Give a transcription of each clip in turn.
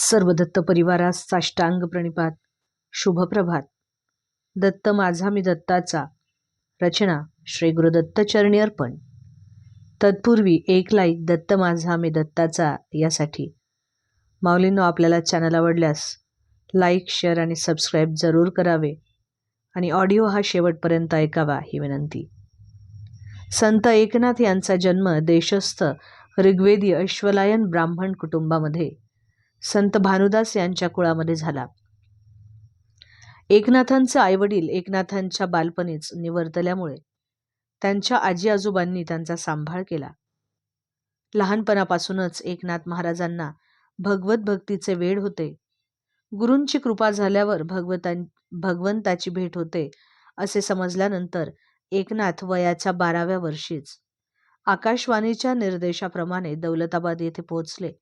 सर्व दत्त परिवारास साष्टांग प्रणिपात. शुभप्रभात. दत्त माझा मी दत्ताचा. रचना श्री गुरुदत्त चरणी अर्पण. तत्पूर्वी एक लाईक दत्त माझा मी दत्ताचा यासाठी. माऊलींनो आपल्याला चॅनल आवडल्यास लाईक शेअर आणि सबस्क्राईब जरूर करावे. आणि ऑडिओ हा शेवटपर्यंत ऐकावा ही विनंती. संत एकनाथ यांचा जन्म देशस्थ ऋग्वेदी अश्वलायन ब्राह्मण कुटुंबामध्ये संत भानुदास यांच्या कुळामध्ये झाला. एकनाथांचे आईवडील एकनाथांच्या बालपणीच निवर्तल्यामुळे त्यांच्या आजी आजोबांनी त्यांचा सांभाळ केला. लहानपणापासूनच एकनाथ महाराजांना भगवत भक्तीचे वेड होते. गुरूंची कृपा झाल्यावर भगवतां भगवंताची भेट होते असे समजल्यानंतर एकनाथ वयाच्या बाराव्या वर्षीच आकाशवाणीच्या निर्देशाप्रमाणे दौलताबाद येथे पोहोचले.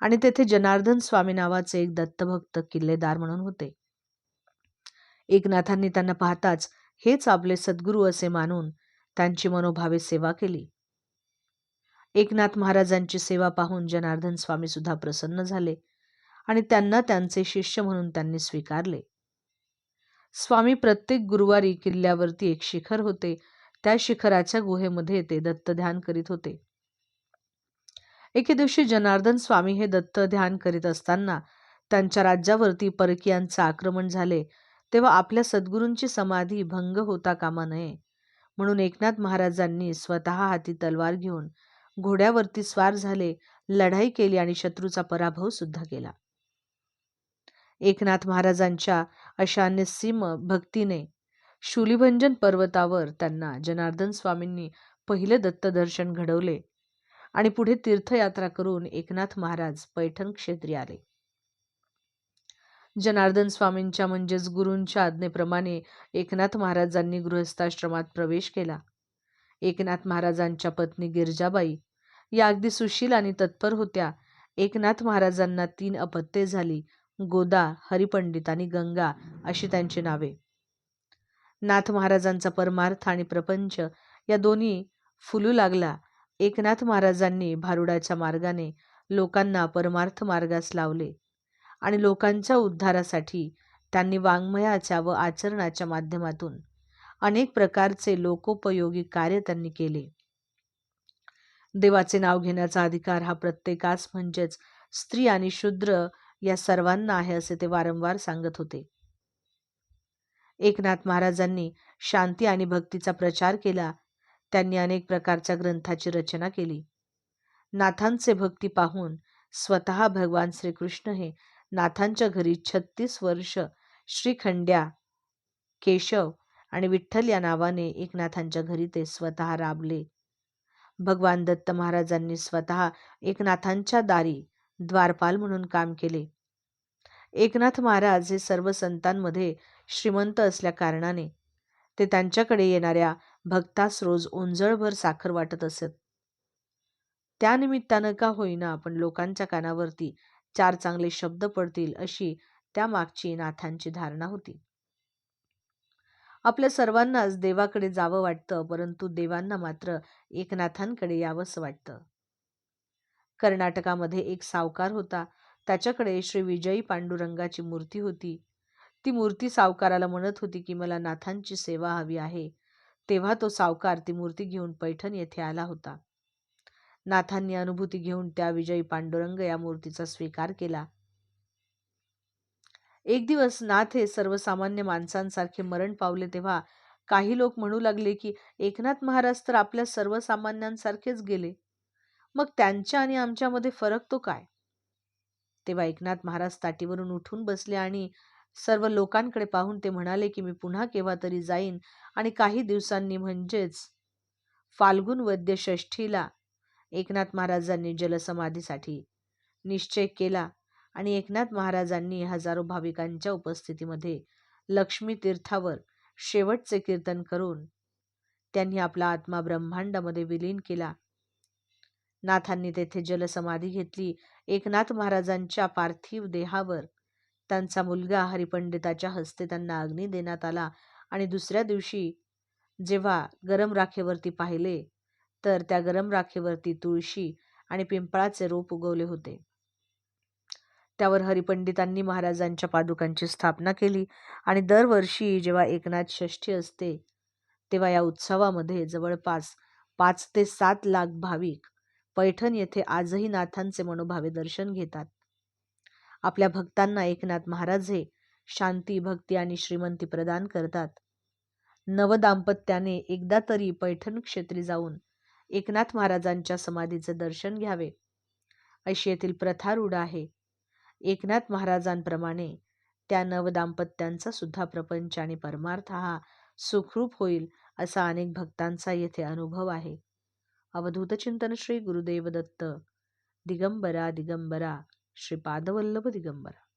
आणि तेथे जनार्दन स्वामी नावाचे एक दत्तभक्त किल्लेदार म्हणून होते. एकनाथांनी त्यांना पाहताच हेच आपले सद्गुरू असे मानून त्यांची मनोभावे सेवा केली. एकनाथ महाराजांची सेवा पाहून जनार्दन स्वामी सुद्धा प्रसन्न झाले आणि त्यांना त्यांचे शिष्य म्हणून त्यांनी स्वीकारले. स्वामी प्रत्येक गुरुवारी किल्ल्यावरती एक शिखर होते. त्या शिखराच्या गुहेमध्ये ते दत्त ध्यान करीत होते. एके दिवशी जनार्दन स्वामी हे दत्त ध्यान करीत असताना त्यांच्या राज्यावरती परकीयांचं आक्रमण झाले तेव्हा आपल्या सद्गुरूंची समाधी भंग होता कामा नये म्हणून एकनाथ महाराजांनी स्वतः हाती तलवार घेऊन घोड्यावरती स्वार झाले लढाई केली आणि शत्रूचा पराभव सुद्धा केला. एकनाथ महाराजांच्या अशा निस्सीम भक्तीने शूलिभंजन पर्वतावर त्यांना जनार्दन स्वामींनी पहिले दत्तदर्शन घडवले. आणि पुढे तीर्थयात्रा करून एकनाथ महाराज पैठण क्षेत्री आले. जनार्दन स्वामींच्या म्हणजेच गुरूंच्या आज्ञेप्रमाणे एकनाथ महाराजांनी गृहस्थाश्रमात प्रवेश केला. एकनाथ महाराजांच्या पत्नी गिरजाबाई या अगदी सुशील आणि तत्पर होत्या. एकनाथ महाराजांना तीन अपत्ये झाली गोदा हरिपंडित आणि गंगा अशी त्यांची नावे. नाथ महाराजांचा परमार्थ आणि प्रपंच या दोन्ही फुलू लागला. एकनाथ महाराजांनी भारुडाच्या मार्गाने लोकांना परमार्थ मार्गास लावले आणि लोकांच्या उद्धारासाठी त्यांनी वाङ्मयाच्या व आचरणाच्या माध्यमातून अनेक प्रकारचे लोकोपयोगी कार्य त्यांनी केले. देवाचे नाव घेण्याचा अधिकार हा प्रत्येकास म्हणजेच स्त्री आणि शूद्र या सर्वांना आहे असे ते वारंवार सांगत होते. एकनाथ महाराजांनी शांती आणि भक्तीचा प्रचार केला त्यांनी अनेक प्रकारच्या ग्रंथाची रचना केली. नाथांचे भक्ती पाहून स्वतः भगवान श्रीकृष्ण हे नाथांच्या घरी छत्तीस वर्ष श्रीखंड्या केशव आणि विठ्ठल या नावाने एकनाथांच्या घरी ते स्वतः राबले. भगवान दत्त महाराजांनी स्वतः एकनाथांच्या दारी द्वारपाल म्हणून काम केले. एकनाथ महाराज हे सर्व संतांमध्ये श्रीमंत असल्या कारणाने ते त्यांच्याकडे येणाऱ्या भक्तास रोज ओंजळभर साखर वाटत असत त्यानिमित्तानं का होईना आपण लोकांच्या कानावरती चार चांगले शब्द पडतील अशी त्या मागची नाथांची धारणा होती. आपल्या सर्वांनाच देवाकडे जावं वाटतं परंतु देवांना मात्र एकनाथांकडे यावंसं वाटतं. कर्नाटकामध्ये एक सावकार होता. त्याच्याकडे श्री विजयी पांडुरंगाची मूर्ती होती. ती मूर्ती सावकाराला म्हणत होती की मला नाथांची सेवा हवी आहे. तेव्हा तो सावकार ती मूर्ती घेऊन पैठण येथे आला होता. नाथांनी अनुभूती घेऊन त्या विजयी पांडुरंग या मूर्तीचा स्वीकार केला. एक दिवस नाथ हे सर्वसामान्य माणसांसारखे मरण पावले तेव्हा काही लोक म्हणू लागले की एकनाथ महाराज तर आपल्या सर्वसामान्यांसारखेच गेले. मग त्यांच्या आणि आमच्यामध्ये फरक तो काय? तेव्हा एकनाथ महाराज ताटीवरून उठून बसले आणि सर्व लोकांकडे पाहून ते म्हणाले की मी पुन्हा केव्हा तरी जाईन आणि काही दिवसांनी म्हणजेच फाल्गुन वद्य षष्ठीला एकनाथ महाराजांनी जलसमाधीसाठी निश्चय केला आणि एकनाथ महाराजांनी हजारो भाविकांच्या उपस्थितीमध्ये लक्ष्मी तीर्थावर शेवटचे कीर्तन करून त्यांनी आपला आत्मा ब्रह्मांडामध्ये विलीन केला. नाथांनी तेथे जलसमाधी घेतली. एकनाथ महाराजांच्या पार्थिव देहावर त्यांचा मुलगा हरिपंडिताच्या हस्ते त्यांना अग्नी देण्यात आला आणि दुसऱ्या दिवशी जेव्हा गरम राखेवरती पाहिले तर त्या गरम राखेवरती तुळशी आणि पिंपळाचे रोप उगवले होते. त्यावर हरिपंडितांनी महाराजांच्या पादुकांची स्थापना केली आणि दरवर्षी जेव्हा एकनाथ षष्ठी असते तेव्हा या उत्सवामध्ये जवळपास पाच ते सात लाख भाविक पैठण येथे आजही नाथांचे मनोभावे दर्शन घेतात. आपल्या भक्तांना एकनाथ महाराज हे शांती भक्ती आणि श्रीमंती प्रदान करतात. नवदाम्पत्याने एकदा तरी पैठण क्षेत्री जाऊन एकनाथ महाराजांच्या समाधीचे दर्शन घ्यावे. अशी येथील प्रथा रूढ आहे. एकनाथ महाराजांप्रमाणे त्या नवदाम्पत्यांचा सुद्धा प्रपंच आणि परमार्थ हा सुखरूप होईल असा अनेक भक्तांचा येथे अनुभव आहे. अवधूत चिंतन श्री गुरुदेव दत्त दिगंबरा दिगंबरा. श्रीपादवल्लभ दिगंबर.